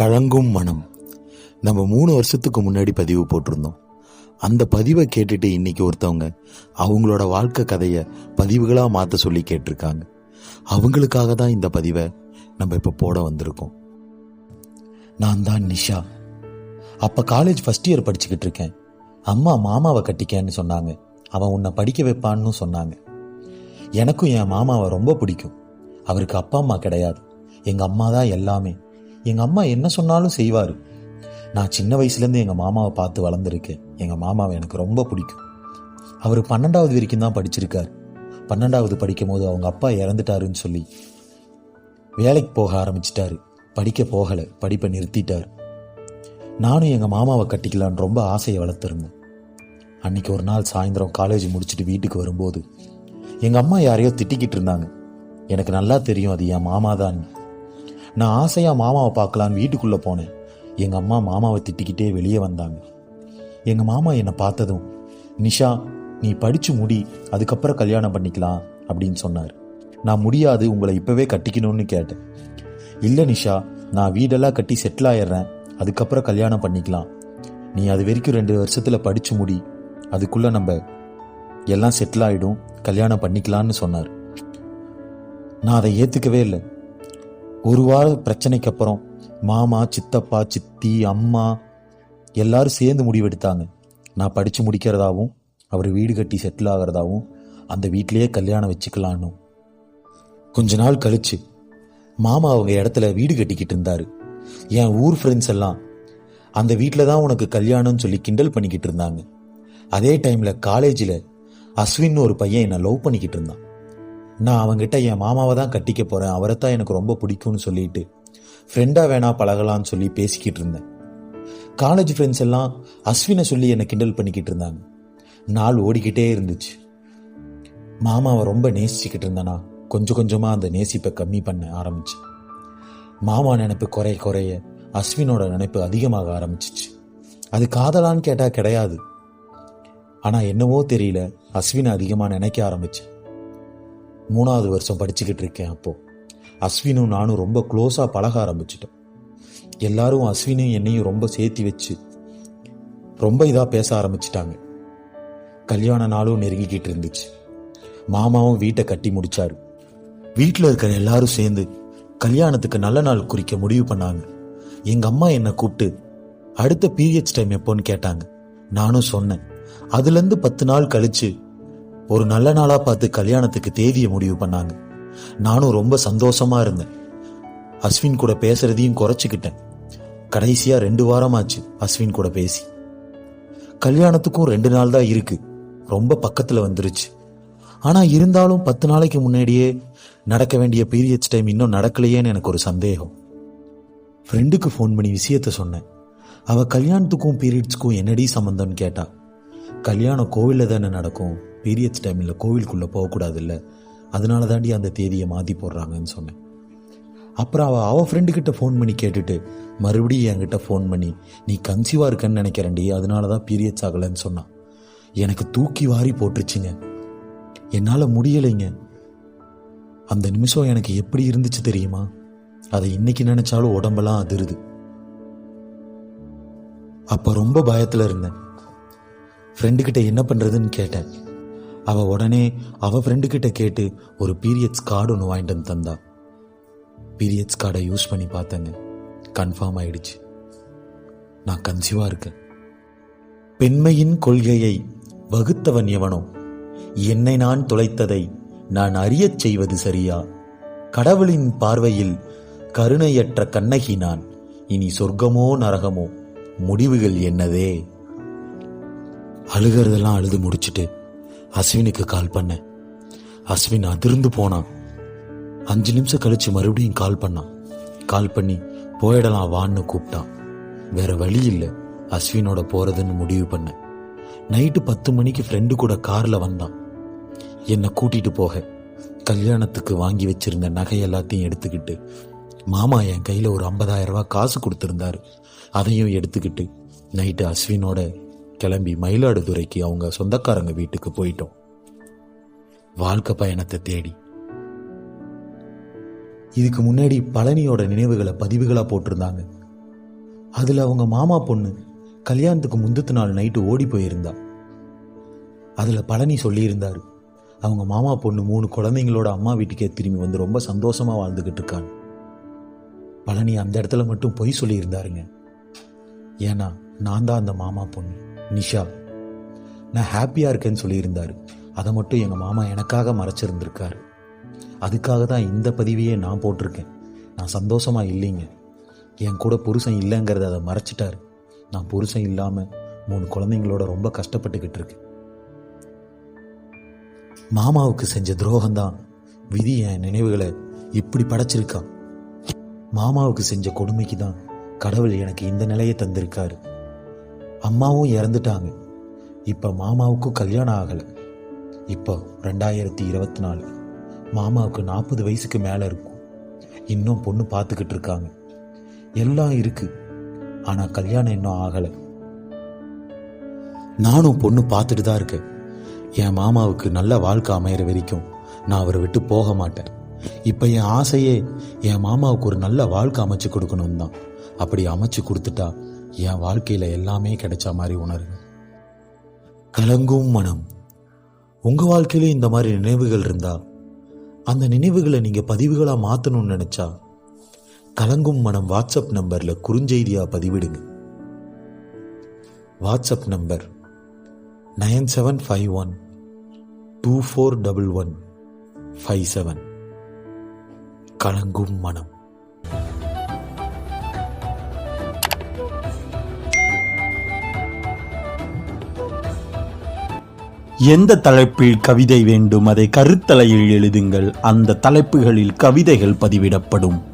கழங்கும் மனம். நம்ம மூணு வருஷத்துக்கு முன்னாடி பதிவு போட்டிருந்தோம். அந்த பதிவை கேட்டுட்டு இன்னைக்கு ஒருத்தவங்க அவங்களோட வாழ்க்கை கதையை பதிவுகளாக மாற்ற சொல்லி கேட்டிருக்காங்க. அவங்களுக்காக தான் இந்த பதிவை நம்ம இப்போ போட வந்திருக்கோம். நான் தான் நிஷா. அப்போ காலேஜ் ஃபர்ஸ்ட் இயர் படிச்சுக்கிட்டு இருக்கேன். அம்மா மாமாவை கட்டிக்கன்னு சொன்னாங்க. அவன் உன்னை படிக்க வைப்பான்னு சொன்னாங்க. எனக்கும் என் மாமாவை ரொம்ப பிடிக்கும். அவருக்கு அப்பா அம்மா கிடையாது. எங்கள் அம்மா தான் எல்லாமே. எங்கள் அம்மா என்ன சொன்னாலும் செய்வார். நான் சின்ன வயசுலேருந்து எங்கள் மாமாவை பார்த்து வளர்ந்துருக்கேன். எங்கள் மாமாவை எனக்கு ரொம்ப பிடிக்கும். அவர் பன்னெண்டாவது வரைக்கும் தான் படிச்சிருக்கார். பன்னெண்டாவது படிக்கும் போது அவங்க அப்பா இறந்துட்டாருன்னு சொல்லி வேலைக்கு போக ஆரம்பிச்சிட்டாரு. படிக்க போகலை. படிப்பை நிறுத்திட்டார். நானும் எங்கள் மாமாவை கட்டிக்கலான்னு ரொம்ப ஆசையை வளர்த்துருந்தேன். அன்னைக்கு ஒரு நாள் சாயந்தரம் காலேஜ் முடிச்சுட்டு வீட்டுக்கு வரும்போது எங்கள் அம்மா யாரையோ திட்டிக்கிட்டு இருந்தாங்க. எனக்கு நல்லா தெரியும் அது என் மாமா தான் நான் ஆசையாக மாமாவை பார்க்கலான்னு வீட்டுக்குள்ளே போனேன். எங்கள் அம்மா மாமாவை திட்டிக்கிட்டே வெளியே வந்தாங்க. எங்கள் மாமா என்னை பார்த்ததும் நிஷா நீ படித்து முடி அதுக்கப்புறம் கல்யாணம் பண்ணிக்கலாம் அப்படின்னு சொன்னார். நான் முடியாது உங்களை இப்போவே கட்டிக்கணும்னு கேட்டேன். இல்லை நிஷா நான் வீடெல்லாம் கட்டி செட்டில் ஆயிடுறேன். அதுக்கப்புறம் கல்யாணம் பண்ணிக்கலாம். நீ அது வரைக்கும் ரெண்டு வருஷத்தில் படித்து முடி. அதுக்குள்ளே நம்ம எல்லாம் செட்டில் ஆகிடும் கல்யாணம் பண்ணிக்கலான்னு சொன்னார். நான் அதை ஏற்றுக்கவே இல்லை. ஒரு வார பிரச்சனைக்கு அப்புறம் மாமா சித்தப்பா சித்தி அம்மா எல்லாரும் சேர்ந்து முடிவெடுத்தாங்க. நான் படித்து முடிக்கிறதாவும் அவர் வீடு கட்டி செட்டில் ஆகிறதாவும் அந்த வீட்டிலேயே கல்யாணம் வச்சுக்கலான்னு. கொஞ்ச நாள் கழிச்சு மாமா அவங்க இடத்துல வீடு கட்டிக்கிட்டு இருந்தார். என் ஊர் ஃப்ரெண்ட்ஸ் எல்லாம் அந்த வீட்டில் தான் உனக்கு கல்யாணம்னு சொல்லி கிண்டல் பண்ணிக்கிட்டு இருந்தாங்க. அதே டைமில் காலேஜில் அஸ்வின் ஒரு பையன் என்னை லவ் பண்ணிக்கிட்டு இருந்தான். நான் அவங்கிட்ட என் மாமாவை தான் கட்டிக்க போகிறேன் அவரை தான் எனக்கு ரொம்ப பிடிக்கும்னு சொல்லிட்டு ஃப்ரெண்டாக வேணா பழகலாம்னு சொல்லி பேசிக்கிட்டு இருந்தேன். காலேஜ் ஃப்ரெண்ட்ஸ் எல்லாம் அஸ்வினை சொல்லி என்னை கிண்டல் பண்ணிக்கிட்டு இருந்தாங்க. நாள் ஓடிக்கிட்டே இருந்துச்சு. மாமாவை ரொம்ப நேசிச்சுக்கிட்டு இருந்தேனா கொஞ்சம் கொஞ்சமாக அந்த நேசிப்பை கம்மி பண்ண ஆரம்பிச்சேன். மாமா நினைப்பு குறைய குறைய அஸ்வினோட நினைப்பு அதிகமாக ஆரம்பிச்சிச்சு. அது காதலான்னு கேட்டால் கிடையாது. ஆனால் என்னவோ தெரியல அஸ்வினை அதிகமாக நினைக்க ஆரம்பிச்சேன். மூணாவது வருஷம் படிச்சுக்கிட்டு இருக்கேன் அப்போது அஸ்வினும் நானும் ரொம்ப க்ளோஸாக பழக ஆரம்பிச்சிட்டோம். எல்லாரும் அஸ்வினும் என்னையும் ரொம்ப சேர்த்தி வச்சு ரொம்ப இதாக பேச ஆரம்பிச்சிட்டாங்க. கல்யாண நாளும் நெருங்கிக்கிட்டு இருந்துச்சு. மாமாவும் வீட்டை கட்டி முடிச்சாரு. வீட்டில் இருக்கிற எல்லாரும் சேர்ந்து கல்யாணத்துக்கு நல்ல நாள் குறிக்க முடிவு பண்ணாங்க. எங்கள் அம்மா என்னை கூப்பிட்டு அடுத்த பீரியட்ஸ் டைம் எப்போன்னு கேட்டாங்க. நானும் சொன்னேன். அதுலேருந்து பத்து நாள் கழிச்சு ஒரு நல்ல நாளா பார்த்து கல்யாணத்துக்கு தேதியை முடிவு பண்ணாங்க. நானும் ரொம்ப சந்தோஷமா இருந்தேன். அஸ்வின் கூட பேசுறதையும் குறைச்சிக்கிட்டேன். கடைசியா ரெண்டு வாரமாச்சு அஸ்வின் கூட பேசி. கல்யாணத்துக்கும் ரெண்டு நாள் தான் இருக்கு. ரொம்ப பக்கத்துல வந்துருச்சு. ஆனா இருந்தாலும் பத்து நாளைக்கு முன்னாடியே நடக்க வேண்டிய பீரியட்ஸ் டைம் இன்னும் நடக்கலையேன்னு எனக்கு ஒரு சந்தேகம். ஃப்ரெண்டுக்கு ஃபோன் பண்ணி விஷயத்த சொன்னேன். அவ கல்யாணத்துக்கும் பீரியட்ஸ்க்கும் என்னடி சம்மந்தம்னு கேட்டா. கல்யாணம் கோவிலில் தானே நடக்கும். பீரியட்ஸ் டைமில் கோவிலுக்குள்ளே போகக்கூடாதுல்ல? அதனால தாண்டி அந்த தேதியை மாற்றி போடுறாங்கன்னு சொன்னேன். அப்புறம் அவள் அவள் ஃப்ரெண்டுக்கிட்ட ஃபோன் பண்ணி கேட்டுட்டு மறுபடியும் என்கிட்ட ஃபோன் பண்ணி நீ கன்சீவாக இருக்கன்னு நினைக்கிறேன்டி அதனால தான் பீரியட்ஸ் ஆகலைன்னு சொன்னான் எனக்கு தூக்கி வாரி போட்டுருச்சுங்க. என்னால் முடியலைங்க. அந்த நிமிஷம் எனக்கு எப்படி இருந்துச்சு தெரியுமா? அதை இன்னைக்கு நினைச்சாலும் உடம்பெல்லாம் அதிருது. அப்போ ரொம்ப பயத்தில் இருந்தேன். ஃப்ரெண்டுக்கிட்ட என்ன பண்ணுறதுன்னு கேட்டேன். அவ உடனே அவ ஃப்ரெண்டு கிட்ட கேட்டு ஒரு பீரியட்ஸ் கார்டு ஒன்று வாங்கிட்டு வந்து தந்தா. பீரியட்ஸ் கார்டை யூஸ் பண்ணி பார்த்தேங்க. கன்ஃபார்ம் ஆயிடுச்சு. நான் கன்சீவா இருக்கேன். பெண்மையின் கொள்கையை வகுத்தவன் எவனோ? என்னை நான் தொலைத்ததை நான் அறியச் செய்வது சரியா? கடவுளின் பார்வையில் கருணையற்ற கண்ணகி நான். இனி சொர்க்கமோ நரகமோ? முடிவுகள் என்னதே? அழுகிறதெல்லாம் அழுது முடிச்சிட்டு அஸ்வினுக்கு கால் பண்ணேன் அஸ்வின் அதிர்ந்து போனான். அஞ்சு நிமிஷம் கழிச்சு மறுபடியும் கால் பண்ணான். கால் பண்ணி போயிடலாம் வான்னு கூப்பிட்டான். வேற வழி இல்லை. அஸ்வினோட போறதுன்னு முடிவு பண்ணேன் நைட்டு பத்து மணிக்கு ஃப்ரெண்டு கூட கார்ல வந்தான். என்னை கூட்டிட்டு போக. கல்யாணத்துக்கு வாங்கி வச்சிருந்த நகை எல்லாத்தையும் எடுத்துக்கிட்டு மாமா என் கையில ஒரு 50000 ரூபாய் காசு கொடுத்துருந்தாரு. அதையும் எடுத்துக்கிட்டு நைட்டு அஸ்வினோட கிளம்பி மயிலாடுதுறைக்கு அவங்க சொந்தக்காரங்க வீட்டுக்கு போயிட்டோம். வாழ்க்கை பயணத்தை தேடி. இதுக்கு முன்னாடி பழனியோட நினைவுகளை பதிவுகளாக போட்டிருந்தாங்க. அதில் அவங்க மாமா பொண்ணு கல்யாணத்துக்கு முந்தத்து நாள் நைட்டு ஓடி போயிருந்தா. அதில் பழனி சொல்லியிருந்தாரு அவங்க மாமா பொண்ணு மூணு குழந்தைங்களோட அம்மா வீட்டுக்கே திரும்பி வந்து ரொம்ப சந்தோஷமாக வாழ்ந்துக்கிட்டு இருக்காங்க பழனி அந்த இடத்துல மட்டும் பொய் சொல்லியிருந்தாருங்க. ஏன்னா நான் தான் அந்த மாமா பொண்ணு. நிஷா நான் ஹாப்பியாக இருக்கேன்னு சொல்லியிருந்தார். அதை மட்டும் எங்கள் மாமா எனக்காக மறைச்சிருந்திருக்காரு. அதுக்காக தான் இந்த பதிவையே நான் போட்டிருக்கேன். நான் சந்தோஷமா இல்லைங்க. என் கூட புருஷன் இல்லைங்கிறத அதை மறைச்சிட்டார். நான் புருஷன் இல்லாமல் மூணு குழந்தைங்களோட ரொம்ப கஷ்டப்பட்டுக்கிட்டு இருக்கேன். மாமாவுக்கு செஞ்ச துரோகம்தான் விதி என் நினைவுகளை இப்படி படைச்சிருக்கான் மாமாவுக்கு செஞ்ச கொடுமைக்கு தான் கடவுள் எனக்கு இந்த நிலையை தந்திருக்காரு. அம்மாவும் இறந்துட்டாங்க. இப்போ மாமாவுக்கும் கல்யாணம் ஆகலை. இப்போ ரெண்டாயிரத்தி இருபத்தி நாலு. மாமாவுக்கு நாற்பது வயசுக்கு மேலே இருக்கும். இன்னும் பொண்ணு பார்த்துக்கிட்டு இருக்காங்க. எல்லாம் இருக்கு. ஆனால் கல்யாணம் இன்னும் ஆகலை. நானும் பொண்ணு பார்த்துட்டு தான் இருக்கேன். என் மாமாவுக்கு நல்ல வாழ்க்கை அமையிற வரைக்கும் நான் அவரை விட்டு போக மாட்டேன். இப்போ என் ஆசையே என் மாமாவுக்கு ஒரு நல்ல வாழ்க்கை அமைச்சு கொடுக்கணும் தான் அப்படி அமைச்சு கொடுத்துட்டா என் வாழ்க்கையில் எல்லாமே கிடைச்ச மாதிரி உணருங்க. கலங்கும் மனம். உங்க வாழ்க்கையிலே இந்த மாதிரி நினைவுகள் இருந்தா அந்த நினைவுகளை நீங்க பதிவுகளா மாத்தணும்னு நினைச்சா கலங்கும் மனம் வாட்ஸ்அப் நம்பர்ல குறுஞ்செய்தியா பதிவிடுங்க. WhatsApp number nine seven five one two four double one five seven. கலங்கும் மனம். எந்த தலைப்பில் கவிதை வேண்டும் அதை கருத்தலையில் எழுதுங்கள். அந்த தலைப்புகளில் கவிதைகள் பதிவிடப்படும்.